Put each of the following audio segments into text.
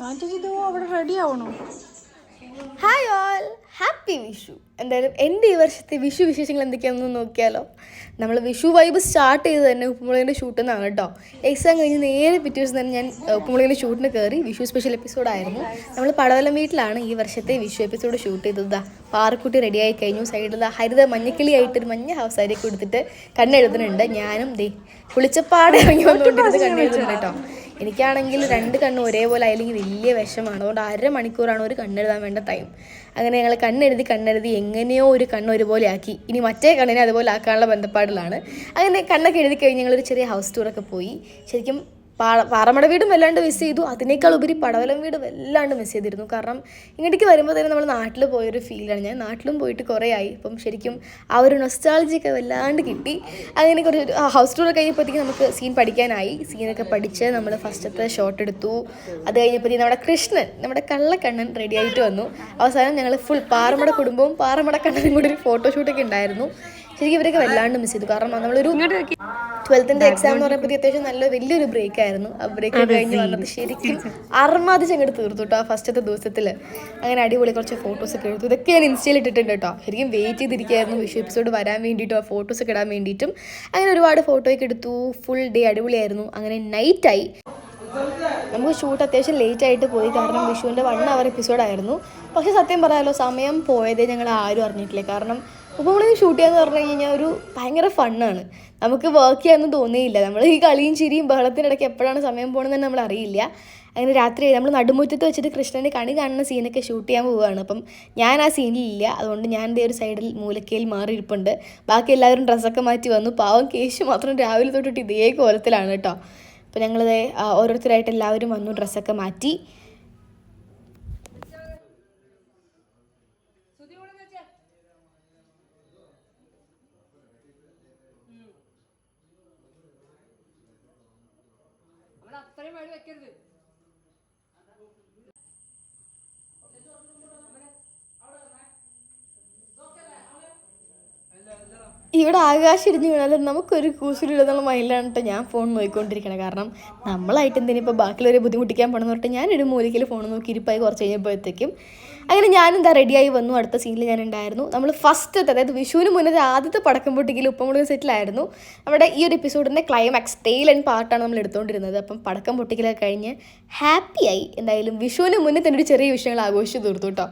Ready hi all happy Vishu എന്തായാലും എന്റെ ഈ വർഷത്തെ വിഷു വിശേഷങ്ങൾ എന്തൊക്കെയാണെന്ന് നോക്കിയാലോ? നമ്മൾ വിഷു വൈബ് സ്റ്റാർട്ട് ചെയ്ത് തന്നെ ഉപ്പുമുളകിന്റെ ഷൂട്ടിൽ നിന്നാണ് കേട്ടോ എക്സാം കഴിഞ്ഞ് നേരെ പിറ്റേ ദിവസം തന്നെ ഞാൻ ഉപ്പുമുളകിന്റെ ഷൂട്ടിന് കയറി വിഷു സ്പെഷ്യൽ എപ്പിസോഡായിരുന്നു നമ്മൾ പടവലം വീട്ടിലാണ് ഈ വർഷത്തെ വിഷു എപ്പിസോഡ് ഷൂട്ട് ചെയ്തത് പാറക്കുട്ടി റെഡിയായി കഴിഞ്ഞു. സൈഡിൽ ഹരിത മഞ്ഞക്കിളി ആയിട്ട് ഒരു മഞ്ഞ ഹൗസ് സാരി കൊടുത്തിട്ട് കണ്ണെഴുതുന്നുണ്ട്. ഞാനും ദേ കുളിച്ചപ്പാടെ ഇറങ്ങി വന്നുകൊണ്ടിരുന്നത് കണ്ണെഴുതുന്നുണ്ട് കേട്ടോ എനിക്കാണെങ്കിൽ രണ്ട് കണ്ണും ഒരേപോലെ ആയില്ലെങ്കിൽ വലിയ വിഷമാണ് അതുകൊണ്ട് അര മണിക്കൂറാണ് ഒരു കണ്ണെഴുതാൻ വേണ്ട ടൈം അങ്ങനെ ഞങ്ങൾ കണ്ണെഴുതി കണ്ണെഴുതി എങ്ങനെയോ ഒരു കണ്ണ് ഒരുപോലെ ആക്കി. ഇനി മറ്റേ കണ്ണിനെ അതുപോലെ ആക്കാനുള്ള ബന്ധപ്പാടിലാണ്. അങ്ങനെ കണ്ണൊക്കെ എഴുതി കഴിഞ്ഞ് ഞങ്ങളൊരു ചെറിയ ഹൗസ് ടൂറൊക്കെ പോയി. ശരിക്കും പാറമട വീടും വല്ലാണ്ട് മിസ് ചെയ്തു. അതിനേക്കാൾ ഉപരി പടവലം വീടും വല്ലാണ്ട് മിസ് ചെയ്തിരുന്നു. കാരണം ഇങ്ങോട്ടേക്ക് വരുമ്പോൾ തന്നെ നമ്മൾ നാട്ടിൽ പോയൊരു ഫീലാണ് ഞാൻ നാട്ടിലും പോയിട്ട് കുറേ ആയി. അപ്പം ശരിക്കും ആ ഒരു നൊസ്റ്റാളജിയൊക്കെ വല്ലാണ്ട് കിട്ടി. അങ്ങനെ കുറച്ച് ഹൗസ് ടൂർ കഴിഞ്ഞപ്പോഴത്തേക്കും നമുക്ക് സീൻ പഠിക്കാനായി. സീനൊക്കെ പഠിച്ച് നമ്മൾ ഫസ്റ്റത്തെ ഷോട്ട് എടുത്തു. അത് കഴിഞ്ഞപ്പോഴത്തേക്കും നമ്മുടെ കൃഷ്ണൻ നമ്മുടെ കള്ളക്കണ്ണൻ റെഡി ആയിട്ട് വന്നു. അവസാനം ഞങ്ങൾ ഫുൾ പാറമട കുടുംബവും പാറമട കണ്ണനും കൂടി ഒരു ഫോട്ടോഷൂട്ടൊക്കെ ഉണ്ടായിരുന്നു. ശരിക്കും ഇവരൊക്കെ വല്ലാണ്ട് മിസ് ചെയ്തു. കാരണം നമ്മളൊരു ട്വൽത്തിന്റെ എക്സാം എന്ന് പറയുമ്പോൾ അത്യാവശ്യം നല്ല വലിയൊരു ബ്രേക്ക് ആയിരുന്നു. ആ ബ്രേക്ക് കഴിഞ്ഞ് വന്നത് ശരിക്കും അർമാദിച്ച് അങ്ങോട്ട് തീർത്തു കേട്ടോ ആ ഫസ്റ്റത്തെ ദിവസത്തിൽ അങ്ങനെ അടിപൊളി കുറച്ച് ഫോട്ടോസ് ഒക്കെ എടുത്തു. ഇതൊക്കെ ഞാൻ ഇൻസ്റ്റയിൽ ഇട്ടിട്ടുണ്ട് കേട്ടോ ശരിക്കും വെയിറ്റ് ചെയ്തിരിക്കുകയായിരുന്നു. വിഷു എപ്പിസോഡ് വരാൻ വേണ്ടിയിട്ടും ആ ഫോട്ടോസ് ഒക്കെ ഇടാൻ വേണ്ടിയിട്ടും. അങ്ങനെ ഒരുപാട് ഫോട്ടോയൊക്കെ എടുത്തു. ഫുൾ ഡേ അടിപൊളിയായിരുന്നു. അങ്ങനെ നൈറ്റായി നമുക്ക് ഷൂട്ട് അത്യാവശ്യം ലേറ്റ് ആയിട്ട് പോയി. കാരണം വിഷുവിന്റെ വൺ അവർ എപ്പിസോഡായിരുന്നു പക്ഷേ സത്യം പറയാമല്ലോ സമയം പോയതേ ഞങ്ങൾ ആരും അറിഞ്ഞിട്ടില്ല. കാരണം ഇപ്പോൾ നമ്മൾ ഷൂട്ട് ചെയ്യാന്ന് പറഞ്ഞു കഴിഞ്ഞാൽ ഒരു ഭയങ്കര ഫണ്ണാണ്. നമുക്ക് വർക്ക് ചെയ്യാമെന്ന് തോന്നിയില്ല. നമ്മൾ ഈ കളിയും ചിരിയും ബഹളത്തിനിടയ്ക്ക് എപ്പോഴാണ് സമയം പോകണമെന്ന് തന്നെ നമ്മൾ അറിയില്ല. അങ്ങനെ രാത്രി നമ്മൾ നടുമുറ്റത്ത് വെച്ചിട്ട് കൃഷ്ണന്റെ കണി കാണുന്ന സീനൊക്കെ ഷൂട്ട് ചെയ്യാൻ പോവുകയാണ്. അപ്പം ഞാൻ ആ സീനിലില്ല അതുകൊണ്ട് ഞാൻ എന്റെ ഒരു സൈഡിൽ മൂലക്കയിൽ മാറിയിരിപ്പുണ്ട്. ബാക്കി എല്ലാവരും ഡ്രസ്സൊക്കെ മാറ്റി വന്നു. പാവം കേശു മാത്രം രാവിലെ തൊട്ടിട്ട് ഇതേ കോലത്തിലാണ് കേട്ടോ. അപ്പോൾ ഞങ്ങളത് ഓരോരുത്തരായിട്ട് എല്ലാവരും വന്നു ഡ്രസ്സൊക്കെ മാറ്റി. ഇവിടെ ആകാശം ഇടിഞ്ഞു വീണാലും നമുക്കൊരു കൂസലില്ലെന്നുള്ള മൈൻഡിലാണ് കേട്ടോ ഞാൻ ഫോൺ നോക്കിക്കൊണ്ടിരിക്കണം. കാരണം നമ്മളായിട്ട് എന്തിനാ ഇപ്പോൾ ബാക്കിയുള്ളവരെ ബുദ്ധിമുട്ടിക്കാൻ പോകണമെന്ന് പറഞ്ഞിട്ട് ഞാനൊരു മൂലിക്കൽ ഫോൺ നോക്കി ഇരിപ്പായി കുറച്ച് കഴിഞ്ഞപ്പോഴത്തേക്കും. അങ്ങനെ ഞാനെന്താ റെഡിയായി വന്നു. അടുത്ത സീനിൽ ഞാൻ ഉണ്ടായിരുന്നു. നമ്മൾ ഫസ്റ്റ് അതായത് വിഷുവിന് മുന്നേ ആദ്യത്തെ പടക്കം പൊട്ടിക്കൽ ഉപ്പമുളക് സെറ്റിലായിരുന്നു നമ്മുടെ ഈ ഒരു എപ്പിസോഡിന്റെ ക്ലൈമാക്സ് ടെയിൽ ആൻഡ് പാർട്ടാണ് നമ്മൾ എടുത്തുകൊണ്ടിരുന്നത് അപ്പം പടക്കം പൊട്ടിക്കലൊക്കെ കഴിഞ്ഞ് ഹാപ്പിയായി എന്തായാലും വിഷുവിന് മുന്നേ തന്നെ ഒരു ചെറിയ വിഷയങ്ങൾ ആഘോഷിച്ച് തീർത്തു കേട്ടോ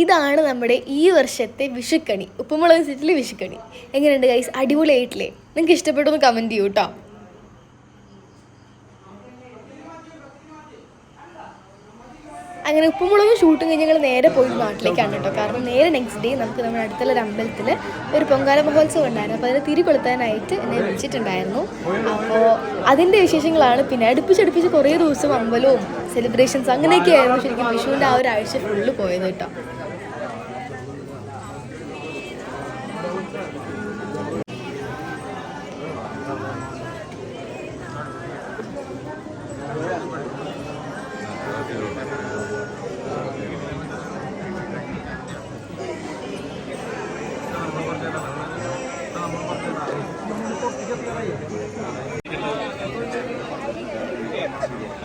ഇതാണ് നമ്മുടെ ഈ വർഷത്തെ വിഷുക്കണി. ഉപ്പുമുളക് സെറ്റിലെ വിഷുക്കണി. എങ്ങനെയുണ്ട് ഗൈസ് അടിപൊളിയായിട്ടില്ലേ? നിങ്ങൾക്ക് ഇഷ്ടപ്പെട്ടൊന്ന് കമന്റ് ചെയ്യൂ കേട്ടോ അങ്ങനെ ഉപ്പുമുളകും ഷൂട്ടും കഴിഞ്ഞ് ഞങ്ങൾ നേരെ പോയി നാട്ടിലേക്കാണ് കേട്ടോ. കാരണം നേരെ നെക്സ്റ്റ് ഡേ നമുക്ക് നമ്മുടെ അടുത്തുള്ള ഒരു അമ്പലത്തിൽ ഒരു പൊങ്കാല മഹോത്സവം ഉണ്ടായിരുന്നു. അപ്പോൾ അതിന് തിരി കൊളുത്താനായിട്ട് എന്നെ വിളിച്ചിട്ടുണ്ടായിരുന്നു. അപ്പോൾ അതിന്റെ വിശേഷങ്ങളാണ്. പിന്നെ അടുപ്പിച്ചടുപ്പിച്ച് കുറേ ദിവസം അമ്പലവും സെലിബ്രേഷൻസ് അങ്ങനെയൊക്കെ ആയിരുന്നു ശരിക്കും വിഷുവിന്റെ ആ ഒരു ആഴ്ച ഫുള്ള് പോയത് കേട്ടോ. കുറച്ച്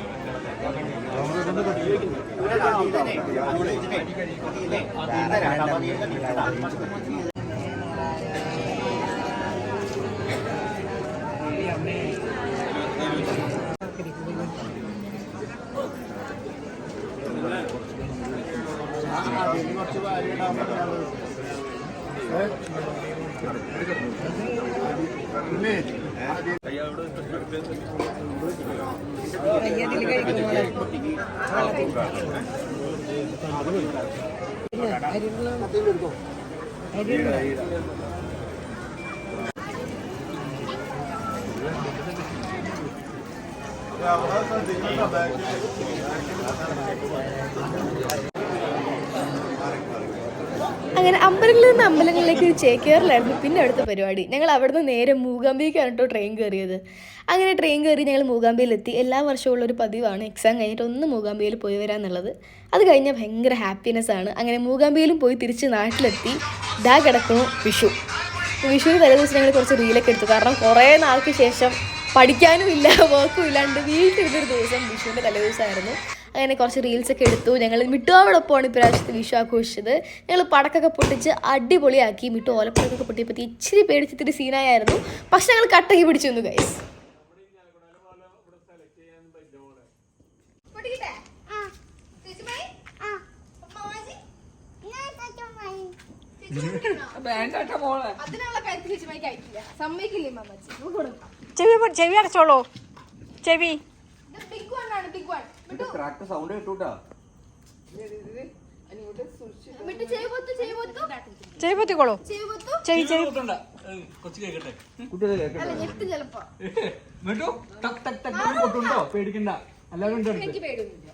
Ya, orası dinle de belki. അങ്ങനെ അമ്പലങ്ങളിൽ നിന്ന് അമ്പലങ്ങളിലേക്ക് ഒരു ചേക്കേറിലായിരുന്നു പിന്നെ അടുത്ത പരിപാടി. ഞങ്ങൾ അവിടുന്ന് നേരെ മൂകാംബിക്കാണ് കേട്ടോ ട്രെയിൻ കയറിയത്. അങ്ങനെ ട്രെയിൻ കയറി ഞങ്ങൾ മൂകാംബിയിലെത്തി. എല്ലാ വർഷവും ഉള്ളൊരു പതിവാണ് എക്സാം കഴിഞ്ഞിട്ട് ഒന്ന് മൂകാംബിയിൽ പോയി വരാന്നുള്ളത്. അത് കഴിഞ്ഞാൽ ഭയങ്കര ഹാപ്പിനെസ് ആണ്. അങ്ങനെ മൂകാംബിയിലും പോയി തിരിച്ച് നാട്ടിലെത്തി. ദാ കിടക്കുന്നു വിഷു. വിഷുവിന് തലേ ദിവസം ഞങ്ങൾ കുറച്ച് റീലൊക്കെ എടുത്തു. കാരണം കുറേ നാൾക്ക് ശേഷം പഠിക്കാനും ഇല്ല വർക്കും ഇല്ലാണ്ട് വീട്ടിലിരുന്നൊരു ദിവസം വിഷുവിന്റെ തലേ ദിവസമായിരുന്നു. അങ്ങനെ കുറച്ച് റീൽസ് ഒക്കെ എടുത്തു. ഞങ്ങൾ മിട്ടുവാവോടൊപ്പമാണ് ഇപ്രാവശ്യത്തെ വിഷു ആഘോഷിച്ചത്. ഞങ്ങൾ പടക്കൊക്കെ പൊട്ടിച്ച് അടിപൊളിയാക്കി മിട്ടു ഓലപ്പടക്കൊക്കെ പൊട്ടിയപ്പോൾ ഇച്ചിരി പേടിച്ചിത്തിരി സീനായിരുന്നു പക്ഷെ ഞങ്ങൾ കട്ടക്കി പിടിച്ചു വന്നു ഗൈസ് ചെവി പൊ- ചെവി അടച്ചോളൂ. ചെവി. ബിഗ് വൺ ആണ് ബിഗ് വൺ ട്രാക്ടർ സൗണ്ട് കേട്ടൂട്ടാ. ചെവി പൊത്തിക്കോളൂ. ചെവി ചെവി പൊട്ടുണ്ടോ? പേടിക്കണ്ട. എല്ലാവരും ഉണ്ട് എനിക്ക് പേടിയൊന്നുമില്ല.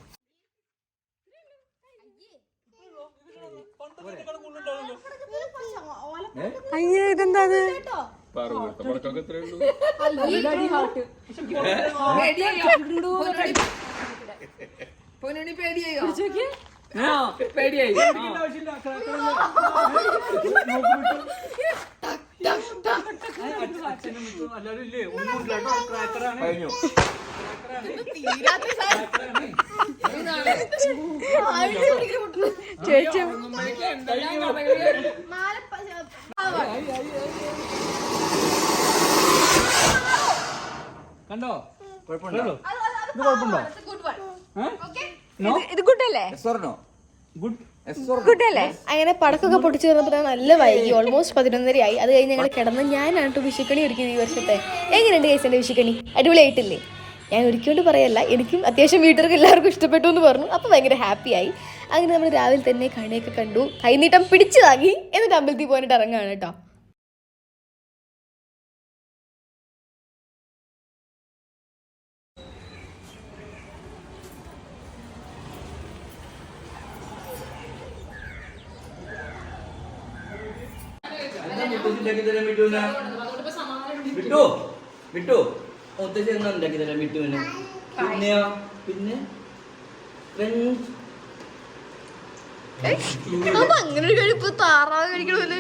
അയ്യേ ഇതെന്താ അത് പൊന്നുണി പേടിയായോ? കഴിഞ്ഞു. ചേച്ചി. കണ്ടോ? കുഴപ്പമുണ്ടോ? ഇത് കുഴപ്പമുണ്ടോ? നോ ഇത് ഗുഡല്ലേ? അല്ലേ ഗുഡ്. ഓർണോ ഗുഡല്ലേ? അങ്ങനെ പടക്കൊക്കെ പൊട്ടിച്ചു തീർന്നപ്പോൾ നല്ല വൈകി ഓൾമോസ്റ്റ് പതിനൊന്നരയായി. അത് കഴിഞ്ഞ് ഞങ്ങൾ കിടന്ന് ഞാനാണ് വിഷുക്കണി ഒരുക്കുന്നത് ഈ വർഷത്തെ. എങ്ങനെയുണ്ട് കേസിന്റെ വിഷുക്കണി അടിപൊളിയായിട്ടില്ലേ? ഞാൻ ഒരുക്കൊണ്ട് പറയല്ല. എനിക്കും അത്യാവശ്യം വീട്ടുകാർക്ക് എല്ലാവർക്കും ഇഷ്ടപ്പെട്ടു എന്ന് പറഞ്ഞു. അപ്പോൾ ഭയങ്കര ഹാപ്പിയായി അങ്ങനെ നമ്മൾ രാവിലെ തന്നെ കണിയൊക്കെ കണ്ടു. കൈനീട്ടം പിടിച്ചു താങ്ങി. എന്നിട്ട് അമ്പലത്തിൽ പോയിട്ട് ഇറങ്ങുകയാണ് കേട്ടോ ഉണ്ടാക്കി തരാൻ വിട്ടുവിനെ വിട്ടു വിട്ടു. മുത്തശ്ശി എന്നാ ഉണ്ടാക്കി തരാൻ വിട്ടുവിന് പിന്നെയോ? പിന്നെ? അപ്പൊ അങ്ങനെ ഒരു കഴിപ്പ് താറാവ് കഴിക്കണമല്ലേ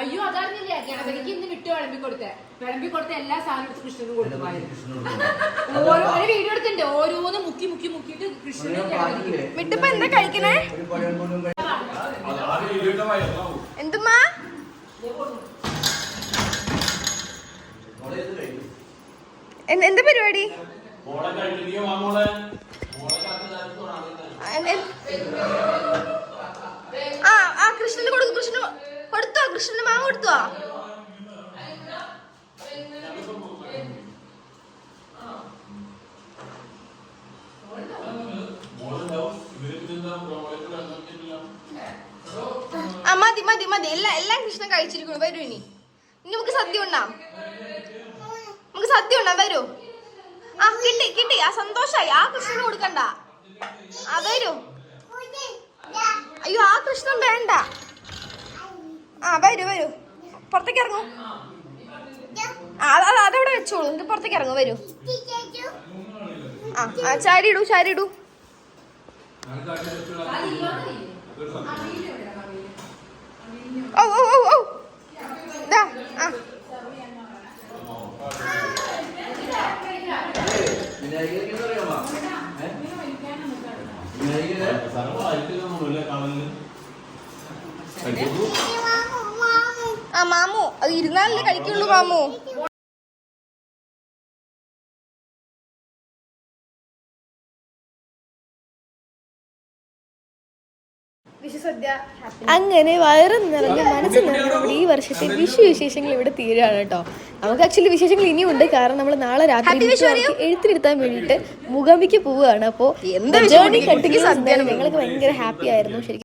അയ്യോ അതറിഞ്ഞില്ലേ? ഗണപതിക്ക് ഇന്ന് വിട്ടു വിളമ്പി കൊടുത്തേ വിളമ്പി കൊടുത്ത എല്ലാ സാധനവും കൃഷ്ണനും കൊടുത്തു. ഓരോ ഒരു വീഡിയോ എടുത്തിട്ടുണ്ട്. ഓരോന്ന് മുക്കി മുക്കി മുക്കിയിട്ട് കൃഷ്ണനും വിട്ടിപ്പോ എന്താ കഴിക്കണേ? എന്ത്- പരിപാടി? ആ ആ കൃഷ്ണന് കൊടുക്കും കൃഷ്ണന് കൊടുത്തോ കൃഷ്ണന് മാങ്ങ കൊടുത്തോ? ആ മതി മതി മതി. എല്ലാം എല്ലാം കൃഷ്ണൻ കഴിച്ചിരിക്കുന്നു. വരൂ ഇനി. ഇനി നമുക്ക് സദ്യ ഉണ്ടാം. നമുക്ക് സദ്യ ഉണ്ടാം വരൂ. ആ കിട്ടി കിട്ടി. ആ സന്തോഷായി. ആ കൃഷ്ണന് കൊടുക്കണ്ട. ആ വരൂ. അയ്യോ ആ കൃഷ്ണൻ വേണ്ട. ആ വരൂ വരൂ. പുറത്തേക്ക് ഇറങ്ങൂ. ആ അത് അത് അതവിടെ വെച്ചോളൂ. ഇത് പുറത്തേക്ക് ഇറങ്ങൂ വരൂ. ആ ആ ചാരി ഇടൂ ചാരി ഇടൂ. ഓ ഓ ഓ ഓ ആ മാമു അത് ഇരുന്നാലല്ലേ കഴിക്കുള്ളൂ മാമു. അങ്ങനെ വയറ് നിറഞ്ഞ മനസ്സ് നിറഞ്ഞ നമ്മുടെ ഈ വർഷത്തെ വിഷു വിശേഷങ്ങൾ ഇവിടെ തീരാണ് കേട്ടോ. നമുക്ക് ആക്ച്വലി വിശേഷങ്ങൾ ഇനിയുണ്ട് കാരണം നമ്മൾ നാളെ രാത്രി എഴുത്തിരുത്താൻ വേണ്ടിയിട്ട് മൂകാംബിക്ക് പോവുകയാണ്. അപ്പോൾ ജേർണി കണ്ടിന്യൂസ് ഞങ്ങൾക്ക് ഭയങ്കര ഹാപ്പി ആയിരുന്നു. ശരിക്കും